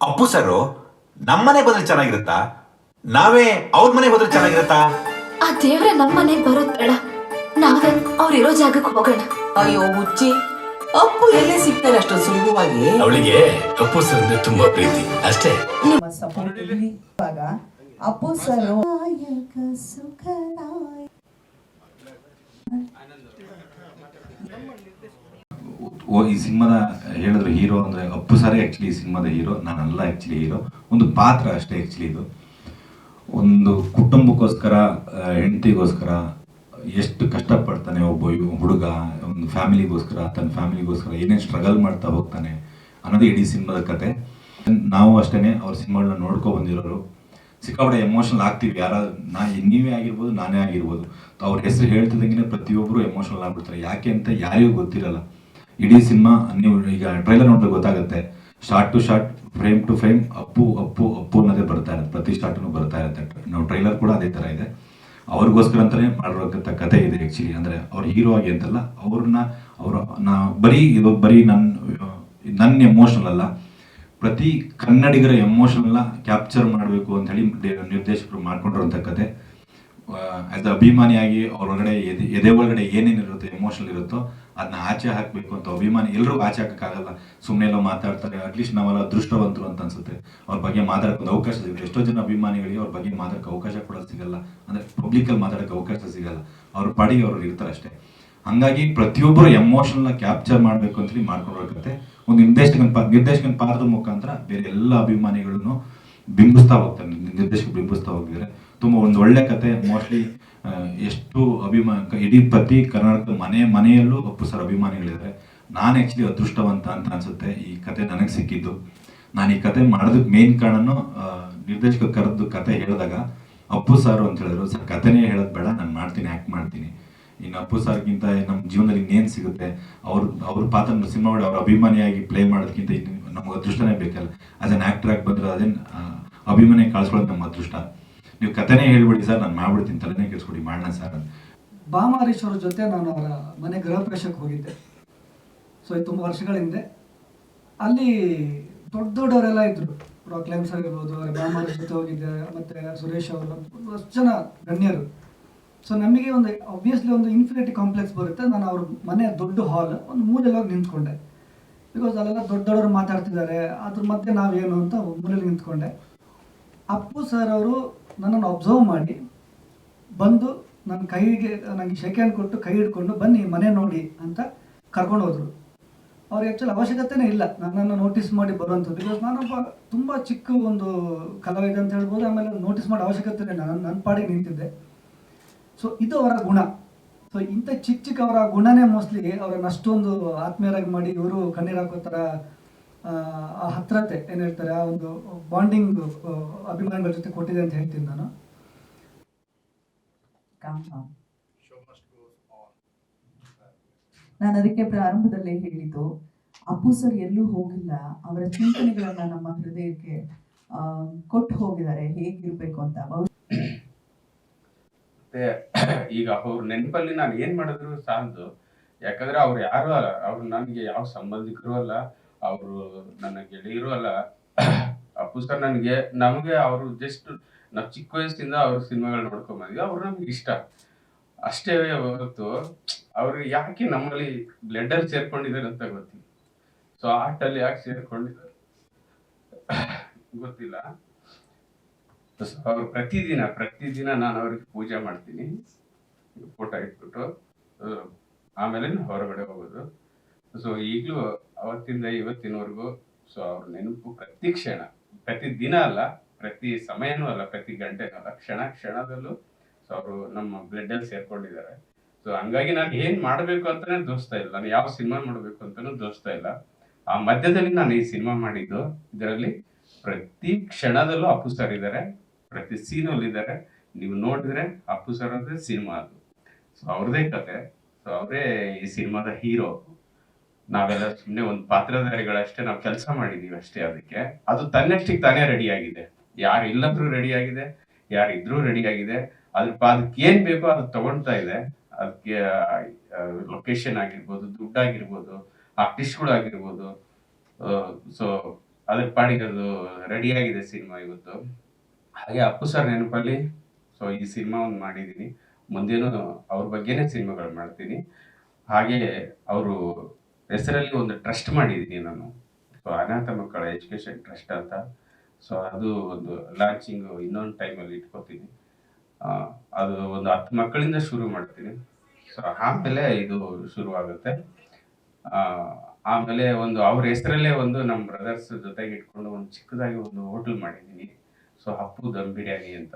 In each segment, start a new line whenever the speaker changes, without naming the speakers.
ಅಪ್ಪು ಸರು ನಮ್ಮನೆ ಬಂದ್ರೆ ಚೆನ್ನಾಗಿರುತ್ತಾ? ನಾವೇ ಅವ್ರ ಮನೆ ಬಂದ್ರೆ ಚೆನ್ನಾಗಿರುತ್ತಾ?
ಆ ದೇವ್ರೆ ನಮ್ಮನೆಗ್ ಬರೋದ್ ಬೇಡ. ನಾವೇ ಅವ್ರಿರೋ ಜಾಗಕ್ಕೆ ಹೋಗೋಣ.
ಅಯ್ಯೋ ಹುಚ್ಚಿ. ಅಪ್ಪು ಎಲ್ಲೇ ಸಿಗ್ತಾರೆ ಅಷ್ಟೊಂದು ಸುಲಭವಾಗಿ?
ಅವಳಿಗೆ ಅಪ್ಪು ಸರ್ ಅಂದ್ರೆ ತುಂಬಾ ಪ್ರೀತಿ ಅಷ್ಟೇ.
ಸಪೋರ್ಟ್. ಇವಾಗ ಅಪ್ಪು ಸರ್
ಓ, ಈ ಸಿನಿಮಾದ ಹೇಳಿದ್ರು ಹೀರೋ ಅಂದ್ರೆ ಅಪ್ಪು ಸಾರೇ ಆಕ್ಚುಲಿ ಈ ಸಿನಿಮಾದ ಹೀರೋ, ನಾನಲ್ಲ ಆಕ್ಚುಲಿ ಹೀರೋ ಒಂದು ಪಾತ್ರ ಅಷ್ಟೇ ಆ್ಯಕ್ಚುಲಿ ಇದು. ಒಂದು ಕುಟುಂಬಕ್ಕೋಸ್ಕರ ಹೆಂಡತಿಗೋಸ್ಕರ, ಎಷ್ಟು ಕಷ್ಟಪಡ್ತಾನೆ ಒಬ್ಬ ಹುಡುಗ, ಒಂದು ಫ್ಯಾಮಿಲಿಗೋಸ್ಕರ, ತನ್ನ ಫ್ಯಾಮಿಲಿಗೋಸ್ಕರ, ಏನೇನು ಸ್ಟ್ರಗಲ್ ಮಾಡ್ತಾ ಹೋಗ್ತಾನೆ ಅನ್ನೋದು ಇಡೀ ಸಿನಿಮಾದ ಕತೆ. ನಾವು ಅಷ್ಟೇನೆ ಅವ್ರ ಸಿನಿಮಾಗಳನ್ನ ನೋಡ್ಕೊ ಬಂದಿರೋರು. ಸಿಕ್ಕಾಪಟ್ಟೆ ಎಮೋಷನಲ್ ಆಗ್ತೀವಿ. ಯಾರ, ನಾ ನೀವೇ ಆಗಿರ್ಬೋದು, ನಾನೇ ಆಗಿರ್ಬೋದು. ಅವ್ರ ಹೆಸರು ಹೇಳ್ತಿದ್ದಂಗೆ ಪ್ರತಿಯೊಬ್ಬರು ಎಮೋಷನಲ್ ಆಗ್ಬಿಡ್ತಾರೆ. ಯಾಕೆ ಅಂತ ಯಾರಿಗೂ ಗೊತ್ತಿರಲ್ಲ. ಇಡೀ ಸಿನಿಮಾ ನೀವು ಈಗ ಟ್ರೈಲರ್ ನೋಡಿದ್ರೆ ಗೊತ್ತಾಗುತ್ತೆ. Short to short frame to frame Appu Appu Appu ಅನ್ನೋದೇ ಬರ್ತಾ ಇರುತ್ತೆ. ಪ್ರತಿ ಶಾರ್ಟ್ನು ಬರ್ತಾ ಇರುತ್ತೆ. ನಾವು ಟ್ರೈಲರ್ ಕೂಡ ಅದೇ ಥರ ಇದೆ. ಅವ್ರಿಗೋಸ್ಕರ ಅಂತಲೇ ಮಾಡಿರೋಕ್ಕಂಥ ಕತೆ ಇದೆ ಆ್ಯಕ್ಚುಲಿ ಅಂದರೆ ಅವ್ರ ಹೀರೋ ಆಗಿ ಅಂತಲ್ಲ, ಅವ್ರನ್ನ ಅವರು ನಾ ಬರೀ ಇದು ಬರೀ ನನ್ನ ನನ್ನ ಎಮೋಷನಲ್ ಅಲ್ಲ. ಪ್ರತಿ ಕನ್ನಡಿಗರ ಎಮೋಷನಲ್ಲ ಕ್ಯಾಪ್ಚರ್ ಮಾಡಬೇಕು ಅಂತ ಹೇಳಿ ನಿರ್ದೇಶಕರು ಮಾಡ್ಕೊಂಡಿರೋಂಥ ಕತೆ ಆ್ಯಸ್ ಅಭಿಮಾನಿಯಾಗಿ ಅವ್ರ ಒಳಗಡೆ ಎದೆ ಎದೆ ಒಳಗಡೆ ಏನೇನಿರುತ್ತೋ ಎಮೋಷನಲ್ ಇರುತ್ತೋ ಅದನ್ನ ಆಚೆ ಹಾಕಬೇಕು ಅಂತ ಅಭಿಮಾನಿ ಎಲ್ಲರೂ ಆಚೆ ಹಾಕಕ್ಕಾಗಲ್ಲ. ಸುಮ್ಮನೆ ಎಲ್ಲ ಮಾತಾಡ್ತಾರೆ ಅಟ್ಲೀಸ್ಟ್ ನಾವೆಲ್ಲ ಅದೃಷ್ಟವಂತರು ಅಂತ ಅನ್ಸುತ್ತೆ. ಅವ್ರ ಬಗ್ಗೆ ಮಾತಾಡೋಕೆ ಅವಕಾಶ ಸಿಗುತ್ತೆ. ಎಷ್ಟೋ ಜನ ಅಭಿಮಾನಿಗಳಿಗೆ ಅವ್ರ ಬಗ್ಗೆ ಮಾತಾಡೋಕೆ ಅವಕಾಶ ಕೂಡ ಸಿಗಲ್ಲ. ಪಬ್ಲಿಕ್ ಪಬ್ಲಿಕಲ್ಲಿ ಮಾತಾಡೋಕೆ ಅವಕಾಶ ಸಿಗಲ್ಲ. ಅವ್ರ ಪಾಡಿಗೆ ಅವ್ರು ಇರ್ತಾರೆ ಅಷ್ಟೇ. ಹಂಗಾಗಿ ಪ್ರತಿಯೊಬ್ಬರು ಎಮೋಷನ್ನ ಕ್ಯಾಪ್ಚರ್ ಮಾಡಬೇಕು ಅಂತೇಳಿ ಮಾಡ್ಕೊಂಡೋಗುತ್ತೆ ಒಂದು ನಿರ್ದೇಶಕನ ಪಾ, ನಿರ್ದೇಶಕನ ಪಾತ್ರದ ಮುಖಾಂತರ ಬೇರೆ ಎಲ್ಲ ಅಭಿಮಾನಿಗಳನ್ನು ಬಿಂಬಿಸ್ತಾ ಹೋಗ್ತಾರೆ. ನಿರ್ದೇಶಕ ಬಿಂಬಿಸ್ತಾ ಹೋಗಿದ್ದಾರೆ. ತುಂಬ ಒಂದು ಒಳ್ಳೆ ಕತೆ. ಮೋಸ್ಟ್ಲಿ ಎಷ್ಟು ಅಭಿಮಾನ ಇಡೀ ಪ್ರತಿ ಕರ್ನಾಟಕದ ಮನೆ, ಮನೆಯಲ್ಲೂ ಅಪ್ಪು ಸರ್ ಅಭಿಮಾನಿಗಳಿದ್ದಾರೆ. ನಾನು ಆ್ಯಕ್ಚುಲಿ ಅದೃಷ್ಟವಂತ ಅಂತ ಅನ್ಸುತ್ತೆ. ಈ ಕತೆ ನನಗೆ ಸಿಕ್ಕಿದ್ದು. ನಾನು ಈ ಕತೆ ಮಾಡೋದಕ್ಕೆ ಮೇನ್ ಕಾರಣನು ನಿರ್ದೇಶಕ ಕರೆದು ಕತೆ ಹೇಳಿದಾಗ ಅಪ್ಪು ಸರ್ ಅಂತ ಹೇಳಿದ್ರು. ಸರ್, ಕತೆನೇ ಹೇಳೋದು ಬೇಡ, ನಾನು ಮಾಡ್ತೀನಿ ಆ್ಯಕ್ಟ್ ಮಾಡ್ತೀನಿ. ಇನ್ನು ಅಪ್ಪು ಸರ್ಗಿಂತ ನಮ್ಮ ಜೀವನದಲ್ಲಿ ಇನ್ನೇನು ಸಿಗುತ್ತೆ? ಅವ್ರ ಅವ್ರ ಪಾತ್ರ ಸಿನಿಮಾ ಮಾಡಿ ಅವ್ರ ಅಭಿಮಾನಿಯಾಗಿ ಪ್ಲೇ ಮಾಡೋದಕ್ಕಿಂತ ಇನ್ನು ನಮಗೆ ಅದೃಷ್ಟನೇ ಬೇಕಲ್ಲ. ಆಸ್ ಅನ್ ಆಗಿ ಬಂದ್ರೆ ಅದೇನು ಅಭಿಮಾನಿ ಕಳ್ಸ್ಕೊಳ್ಳೋದು ನಮ್ಮ ಅದೃಷ್ಟ. ನೀವು ಕಥೆನೆ ಹೇಳ್ಬಿಡಿ ಸರ್, ನಾನು ಮಾಡ್ಬಿಡ್ತೀನಿ, ತಲೆನೇ ಕೆಡ್ಸ್ಬಿಡಿ ಮಾಡೋಣ ಸರ್.
ಬಾಮಹರೀಶ್ ಅವ್ರ ಜೊತೆ ನಾನು ಅವರ ಮನೆ ಗೃಹ ಪ್ರವೇಶಕ್ಕೆ ಹೋಗಿದ್ದೆ. ಸೊ ಇದು ತುಂಬ ವರ್ಷಗಳ ಹಿಂದೆ. ಅಲ್ಲಿ ದೊಡ್ಡ ದೊಡ್ಡವರೆಲ್ಲ ಇದ್ರು. ಸರ್ ಆಗಿರ್ಬೋದು ಅವರ ಬಾಮಹರೀಶ್ ಜೊತೆ ಹೋಗಿದ್ದೆ, ಮತ್ತೆ ಸುರೇಶ್ ಅವರು ಅಷ್ಟು ಜನ ಗಣ್ಯರು. ಸೊ ನಮಗೆ ಒಂದು ಆಬ್ವಿಯಸ್ಲಿ ಒಂದು ಇನ್ಫಿನಿಟಿ ಕಾಂಪ್ಲೆಕ್ಸ್ ಬರುತ್ತೆ. ನಾನು ಅವ್ರ ಮನೆ ದೊಡ್ಡ ಹಾಲ್ ಒಂದು ಮೂಲೆಯಲ್ಲಿ ನಿಂತ್ಕೊಂಡೆ. ಬಿಕಾಸ್ ಅಲ್ಲೆಲ್ಲ ದೊಡ್ಡ ದೊಡ್ಡವರು ಮಾತಾಡ್ತಿದ್ದಾರೆ, ಅದ್ರ ಮಧ್ಯೆ ನಾವೇನು ಅಂತ ಮೂಲೆಯಲ್ಲಿ ನಿಂತ್ಕೊಂಡೆ. ಅಪ್ಪು ಸರ್ ಅವರು ನನ್ನನ್ನು ಅಬ್ಸರ್ವ್ ಮಾಡಿ, ಬಂದು ನನ್ನ ಕೈಗೆ ನನಗೆ ಶೇಕ್ ಹ್ಯಾಂಡ್ ಕೊಟ್ಟು ಕೈ ಹಿಡ್ಕೊಂಡು ಬನ್ನಿ, ಮನೆ ನೋಡಿ ಅಂತ ಕರ್ಕೊಂಡು ಹೋದರು. ಅವ್ರಿಗೆ ಆ್ಯಕ್ಚುಲಿ ಅವಶ್ಯಕತೆನೇ ಇಲ್ಲ. ನನ್ನನ್ನು ನೋಟಿಸ್ ಮಾಡಿ ಬರುವಂಥದ್ದು. ಬಿಕಾಸ್ ನಾನೊಬ್ಬ ತುಂಬ ಚಿಕ್ಕ ಒಂದು ಕಲಾವಿದ ಅಂತ ಹೇಳ್ಬೋದು, ಆಮೇಲೆ ನೋಟಿಸ್ ಮಾಡಿ ಅವಶ್ಯಕತೆನೇ ನಾನು ನನ್ನ ಪಾಡಿಗೆ ನಿಂತಿದ್ದೆ. ಸೊ ಇದು ಅವರ ಗುಣ. ಸೊ ಇಂಥ ಚಿಕ್ಕ ಚಿಕ್ಕ ಅವರ ಗುಣನೇ ಮೋಸ್ಟ್ಲಿ ಅವರನ್ನ ಅಷ್ಟೊಂದು ಆತ್ಮೀಯರಾಗಿ ಮಾಡಿ, ಇವರು ಕಣ್ಣೀರು ಹಾಕೋ ಥರ ಆ, ಆ ಹತ್ರತೆ ಏನು ಹೇಳ್ತಾರೆ ಆ ಒಂದು ಬಾಂಡಿಂಗ್ ಅಭಿಮಾನಿಗಳ ಜೊತೆ ಕೊಟ್ಟಿದೆ ಅಂತ ಹೇಳ್ತೀನಿ ನಾನು.
ನಾನು ಅದಕ್ಕೆ ಪ್ರಾರಂಭದಲ್ಲೇ ಹೇಳಿದ್ದು ಅಪ್ಪು ಸರ್ ಎಲ್ಲೂ ಹೋಗಿಲ್ಲ ಅವರ ಚಿಂತನೆಗಳನ್ನ ನಮ್ಮ ಹೃದಯಕ್ಕೆ ಆ, ಕೊಟ್ಟು ಹೋಗಿದ್ದಾರೆ ಹೇಗಿರ್ಬೇಕು ಅಂತ.
ಮತ್ತೆ ಈಗ ಅವ್ರ ನೆನಪಲ್ಲಿ ನಾನು ಏನ್ ಮಾಡಿದ್ರು ಸಾಲದು ಯಾಕಂದ್ರೆ ಅವ್ರು ಯಾರು ಅಲ್ಲ ಅವ್ರು ನನಗೆ ಯಾವ ಸಂಬಂಧಿಕರು ಅಲ್ಲ ಅವರು ನನ್ನ ಗೆಳೆಯರು ಅಲ್ಲ. ಆ ಪುಸ್ತಕ ನನಗೆ, ನಮಗೆ ಅವರು ಜಸ್ಟ್ ನಾವು ಚಿಕ್ಕ ವಯಸ್ಸಿಂದ ಅವ್ರ ಸಿನಿಮಾಗಳು ನೋಡ್ಕೊಂಡ್ ಬಂದ್ವಿ ಅವ್ರು ನಮ್ಗೆ ಇಷ್ಟ. ಅಷ್ಟೇ ಹೊರತು ಅವ್ರು ಯಾಕೆ ನಮ್ಮಲ್ಲಿ ಬ್ಲಡ್ ಅಲ್ಲಿ ಸೇರ್ಕೊಂಡಿದ್ದಾರೆ ಅಂತ ಗೊತ್ತಿಲ್ಲ. ಸೊ ಆರ್ಟಲ್ಲಿ ಯಾಕೆ ಸೇರ್ಕೊಂಡಿದ್ದಾರೆ? ಗೊತ್ತಿಲ್ಲ. ಅವ್ರು ಪ್ರತಿದಿನ ಪ್ರತಿದಿನ ನಾನು ಅವ್ರಿಗೆ ಪೂಜೆ ಮಾಡ್ತೀನಿ. ಫೋಟೋ ಇಟ್ಬಿಟ್ಟು, ಆಮೇಲೆ ಹೊರಗಡೆ ಹೋಗೋದು. ಸೊ ಈಗಲೂ ಅವತ್ತಿಂದ ಇವತ್ತಿನವರೆಗೂ ಸೊ ಅವ್ರ ನೆನಪು ಪ್ರತಿ ಕ್ಷಣ, ಪ್ರತಿ ದಿನ ಅಲ್ಲ, ಪ್ರತಿ ಸಮಯನೂ ಅಲ್ಲ, ಪ್ರತಿ ಗಂಟೆನೂ ಅಲ್ಲ, ಕ್ಷಣ ಕ್ಷಣದಲ್ಲೂ ಸೊ ಅವರು ನಮ್ಮ ಬ್ಲಡ್ ಅಲ್ಲಿ ಸೇರ್ಕೊಂಡಿದ್ದಾರೆ. ಸೊ ಹಂಗಾಗಿ ನಾನು ಏನ್ ಮಾಡ್ಬೇಕು ಅಂತಾನೆ ದೋಸ್ತಾ ಇಲ್ಲ. ನಾನು ಯಾವ ಸಿನಿಮಾ ಮಾಡ್ಬೇಕು ಅಂತಾನೂ ದೋಸ್ತಾ ಇಲ್ಲ. ಆ ಮಧ್ಯದಲ್ಲಿ ನಾನು ಈ ಸಿನಿಮಾ ಮಾಡಿದ್ದು, ಇದರಲ್ಲಿ ಪ್ರತಿ ಕ್ಷಣದಲ್ಲೂ ಅಪ್ಪು ಸರ್ ಇದ್ದಾರೆ, ಪ್ರತಿ ಸೀನಲ್ಲಿ ಇದ್ದಾರೆ. ನೀವು ನೋಡಿದ್ರೆ ಅಪ್ಪು ಸರ್ ಅಂದ್ರೆ ಸಿನಿಮಾ ಅದು. ಸೊ ಅವ್ರದೇ ಕತೆ. ಸೊ ಅವರೇ ಈ ಸಿನಿಮಾದ ಹೀರೋ ನಾವೆಲ್ಲ ಸುಮ್ಮನೆ ಒಂದು ಪಾತ್ರಧಾರಿಗಳಷ್ಟೇ ನಾವು ಕೆಲಸ ಮಾಡಿದೀವಿ ಅಷ್ಟೇ ಅದಕ್ಕೆ. ಅದು ತನ್ನಷ್ಟಿಗೆ ತಾನೇ ರೆಡಿ ಆಗಿದೆ ಯಾರು ಇಲ್ಲದ್ರೂ ರೆಡಿ ಆಗಿದೆ ಯಾರು ಇದ್ರೂ ರೆಡಿ ಆಗಿದೆ ಅದ್ರ ಅದಕ್ಕೆ ಏನ್ ಬೇಕೋ ಅದು ತಗೊಳ್ತಾ ಇದೆ. ಅದಕ್ಕೆ ಲೊಕೇಶನ್ ಆಗಿರ್ಬೋದು ದುಡ್ಡು ಆಗಿರ್ಬೋದು ಸೊ ಅದ್ರ ಪಾಡಿಗೆ ಅದು ರೆಡಿ ಆಗಿದೆ ಸಿನಿಮಾ ಇವತ್ತು. ಹಾಗೆ ಅಪ್ಪು ಸರ್ ನೆನಪಲ್ಲಿ ಸೊ ಈ ಸಿನಿಮಾ ಒಂದು ಮಾಡಿದ್ದೀನಿ ಮುಂದೇನು ಅವ್ರ ಬಗ್ಗೆನೇ ಸಿನಿಮಾಗಳು ಮಾಡ್ತೀನಿ. ಹಾಗೆ ಅವರು ಹೆಸರಲ್ಲಿ ಒಂದು ಟ್ರಸ್ಟ್ ಮಾಡಿದ್ದೀನಿ ನಾನು. ಸೊ ಅನಾಥ ಮಕ್ಕಳ ಎಜುಕೇಷನ್ ಟ್ರಸ್ಟ್ ಅಂತ. ಸೊ ಅದು ಒಂದು ಲಾಂಚಿಂಗ್ ಇನ್ನೊಂದು ಟೈಮಲ್ಲಿ ಇಟ್ಕೋತೀನಿ. ಅದು ಒಂದು ಹತ್ತು ಮಕ್ಕಳಿಂದ ಶುರು ಮಾಡ್ತೀನಿ. ಸೊ ಆಮೇಲೆ ಇದು ಶುರು ಆಗುತ್ತೆ ಆ, ಆಮೇಲೆ ಒಂದು ಅವ್ರ ಹೆಸರಲ್ಲೇ ಒಂದು ನಮ್ಮ ಬ್ರದರ್ಸ್ ಜೊತೆಗೆ ಇಟ್ಕೊಂಡು ಒಂದು ಚಿಕ್ಕದಾಗಿ ಒಂದು ಹೋಟೆಲ್ ಮಾಡಿದ್ದೀನಿ ಸೊ ಹಪ್ಪು ದಮ್ ಬಿರಿಯಾನಿ ಅಂತ.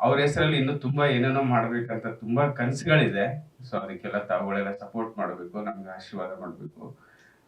ಅವ್ರ ಹೆಸರಲ್ಲಿ ಇನ್ನು ತುಂಬಾ ಏನೇನೋ ಮಾಡ್ಬೇಕಂತ ತುಂಬಾ ಕನಸುಗಳಿದೆ. ಸೊ ಅದಕ್ಕೆಲ್ಲ ತಾವುಗಳೆಲ್ಲ ಸಪೋರ್ಟ್ ಮಾಡಬೇಕು, ನಮ್ಗೆ ಆಶೀರ್ವಾದ ಮಾಡಬೇಕು.